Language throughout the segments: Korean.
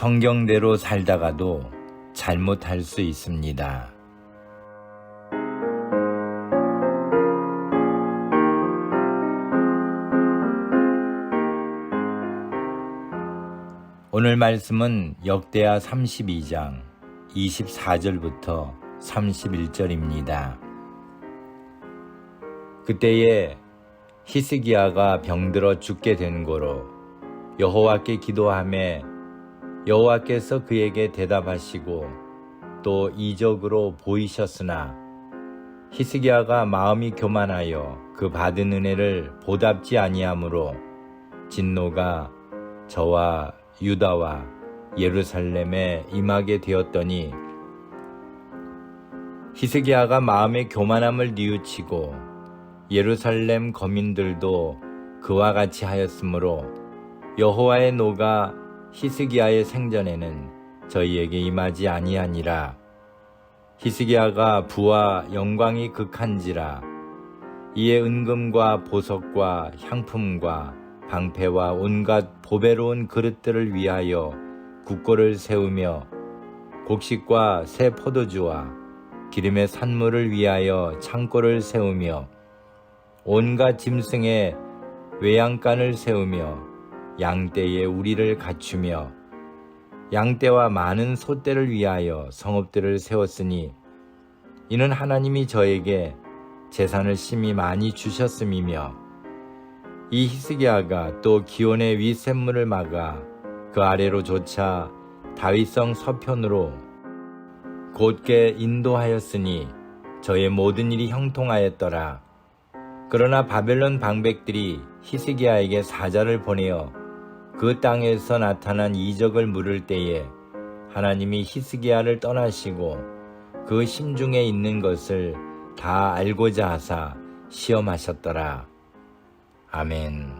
성경대로 살다가도 잘못할 수 있습니다. 오늘 말씀은 역대하 32장 24절부터 31절입니다. 그때에 히스기야가 병들어 죽게 된 고로 여호와께 기도함에 여호와께서 그에게 대답하시고 또 이적으로 보이셨으나 히스기야가 마음이 교만하여 그 받은 은혜를 보답지 아니하므로 진노가 저와 유다와 예루살렘에 임하게 되었더니 히스기야가 마음의 교만함을 뉘우치고 예루살렘 거민들도 그와 같이 하였으므로 여호와의 노가 히스기야의 생전에는 저희에게 임하지 아니하니라. 히스기야가 부와 영광이 극한지라. 이에 은금과 보석과 향품과 방패와 온갖 보배로운 그릇들을 위하여 국고를 세우며 곡식과 새 포도주와 기름의 산물을 위하여 창고를 세우며 온갖 짐승의 외양간을 세우며 양떼의 우리를 갖추며 양떼와 많은 소떼를 위하여 성읍들을 세웠으니 이는 하나님이 저에게 재산을 심히 많이 주셨음이며 이 히스기야가 또 기온의 위샘물을 막아 그 아래로 조차 다윗성 서편으로 곧게 인도하였으니 저의 모든 일이 형통하였더라. 그러나 바벨론 방백들이 히스기야에게 사자를 보내어 그 땅에서 나타난 이적을 물을 때에 하나님이 히스기야를 떠나시고 그 심중에 있는 것을 다 알고자 하사 시험하셨더라. 아멘.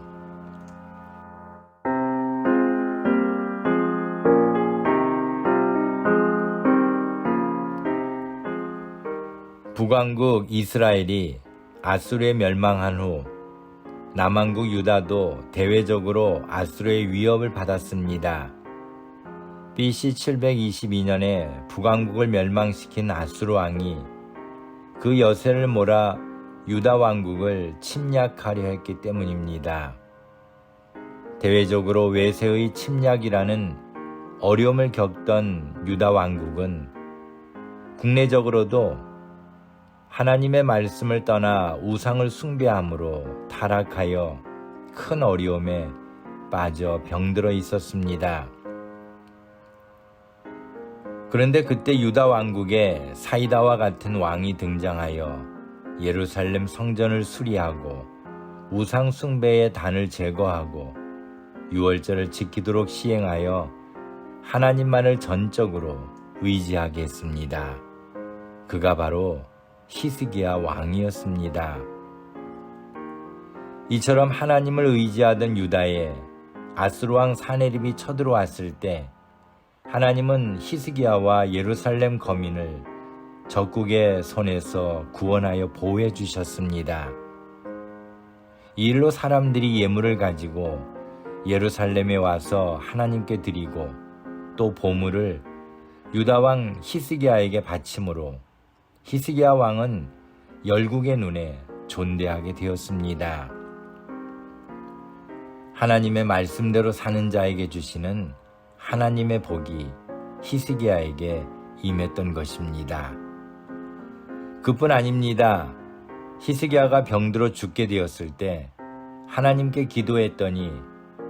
북왕국 이스라엘이 아수르에 멸망한 후 남왕국 유다도 대외적으로 아수르의 위협을 받았습니다. BC 722년에 북왕국을 멸망시킨 아수르 왕이 그 여세를 몰아 유다 왕국을 침략하려 했기 때문입니다. 대외적으로 외세의 침략이라는 어려움을 겪던 유다 왕국은 국내적으로도 하나님의 말씀을 떠나 우상을 숭배함으로 타락하여 큰 어려움에 빠져 병들어 있었습니다. 그런데 그때 유다 왕국에 사이다와 같은 왕이 등장하여 예루살렘 성전을 수리하고 우상 숭배의 단을 제거하고 유월절을 지키도록 시행하여 하나님만을 전적으로 의지하게 했습니다. 그가 바로 히스기야 왕이었습니다. 이처럼 하나님을 의지하던 유다에 아스루 왕 사네립이 쳐들어왔을 때 하나님은 히스기야와 예루살렘 거민을 적국의 손에서 구원하여 보호해 주셨습니다. 이 일로 사람들이 예물을 가지고 예루살렘에 와서 하나님께 드리고 또 보물을 유다 왕 히스기야에게 바침으로 히스기야 왕은 열국의 눈에 존대하게 되었습니다. 하나님의 말씀대로 사는 자에게 주시는 하나님의 복이 히스기야에게 임했던 것입니다. 그뿐 아닙니다. 히스기야가 병들어 죽게 되었을 때 하나님께 기도했더니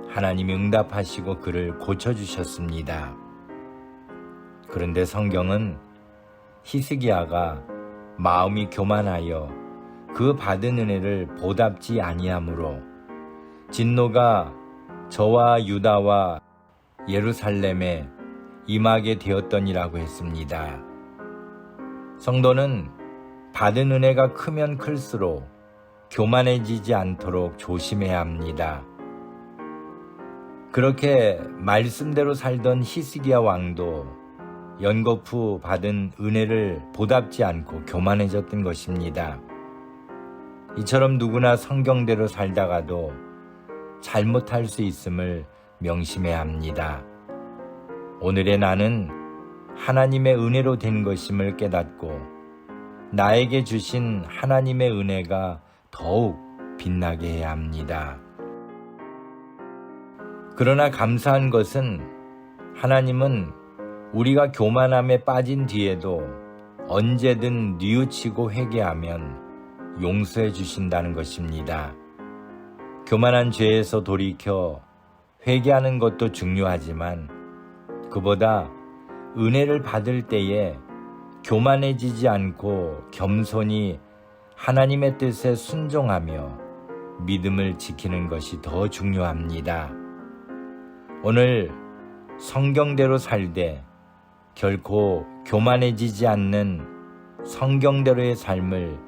하나님이 응답하시고 그를 고쳐주셨습니다. 그런데 성경은 히스기야가 마음이 교만하여 그 받은 은혜를 보답지 아니하므로 진노가 저와 유다와 예루살렘에 임하게 되었더니라고 했습니다. 성도는 받은 은혜가 크면 클수록 교만해지지 않도록 조심해야 합니다. 그렇게 말씀대로 살던 히스기야 왕도 연거푸 받은 은혜를 보답지 않고 교만해졌던 것입니다. 이처럼 누구나 성경대로 살다가도 잘못할 수 있음을 명심해야 합니다. 오늘의 나는 하나님의 은혜로 된 것임을 깨닫고 나에게 주신 하나님의 은혜가 더욱 빛나게 해야 합니다. 그러나 감사한 것은 하나님은 우리가 교만함에 빠진 뒤에도 언제든 뉘우치고 회개하면 용서해 주신다는 것입니다. 교만한 죄에서 돌이켜 회개하는 것도 중요하지만 그보다 은혜를 받을 때에 교만해지지 않고 겸손히 하나님의 뜻에 순종하며 믿음을 지키는 것이 더 중요합니다. 오늘 성경대로 살되 결코 교만해지지 않는 성경대로의 삶을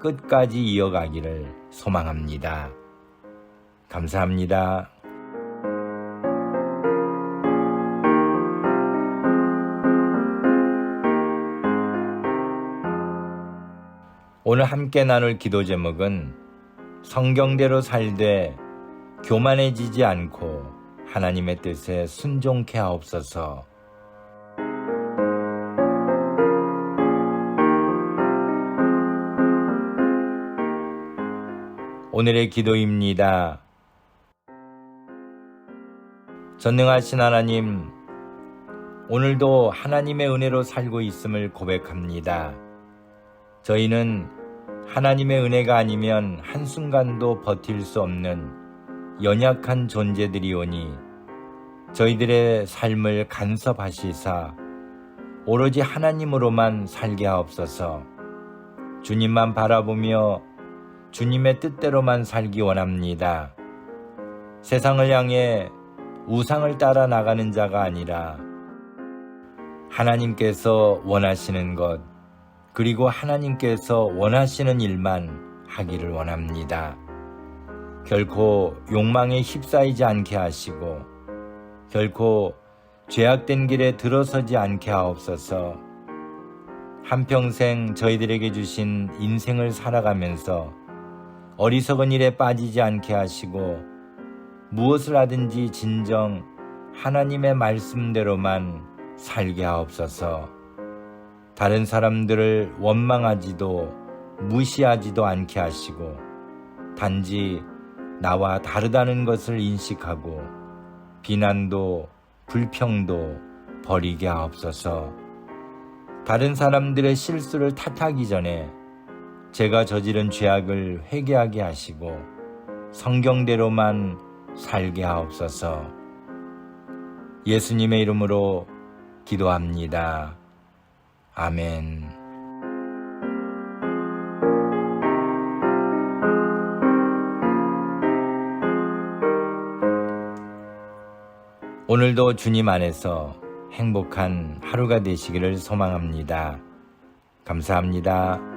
끝까지 이어가기를 소망합니다. 감사합니다. 오늘 함께 나눌 기도 제목은 성경대로 살되 교만해지지 않고 하나님의 뜻에 순종케 하옵소서. 오늘의 기도입니다. 전능하신 하나님, 오늘도 하나님의 은혜로 살고 있음을 고백합니다. 저희는 하나님의 은혜가 아니면 한순간도 버틸 수 없는 연약한 존재들이오니 저희들의 삶을 간섭하시사 오로지 하나님으로만 살게 하옵소서 주님만 바라보며 주님의 뜻대로만 살기 원합니다. 세상을 향해 우상을 따라 나가는 자가 아니라 하나님께서 원하시는 것, 그리고 하나님께서 원하시는 일만 하기를 원합니다. 결코 욕망에 휩싸이지 않게 하시고, 결코 죄악된 길에 들어서지 않게 하옵소서, 한평생 저희들에게 주신 인생을 살아가면서 어리석은 일에 빠지지 않게 하시고 무엇을 하든지 진정 하나님의 말씀대로만 살게 하옵소서. 다른 사람들을 원망하지도 무시하지도 않게 하시고 단지 나와 다르다는 것을 인식하고 비난도 불평도 버리게 하옵소서. 다른 사람들의 실수를 탓하기 전에 제가 저지른 죄악을 회개하게 하시고 성경대로만 살게 하옵소서. 예수님의 이름으로 기도합니다. 아멘. 오늘도 주님 안에서 행복한 하루가 되시기를 소망합니다. 감사합니다.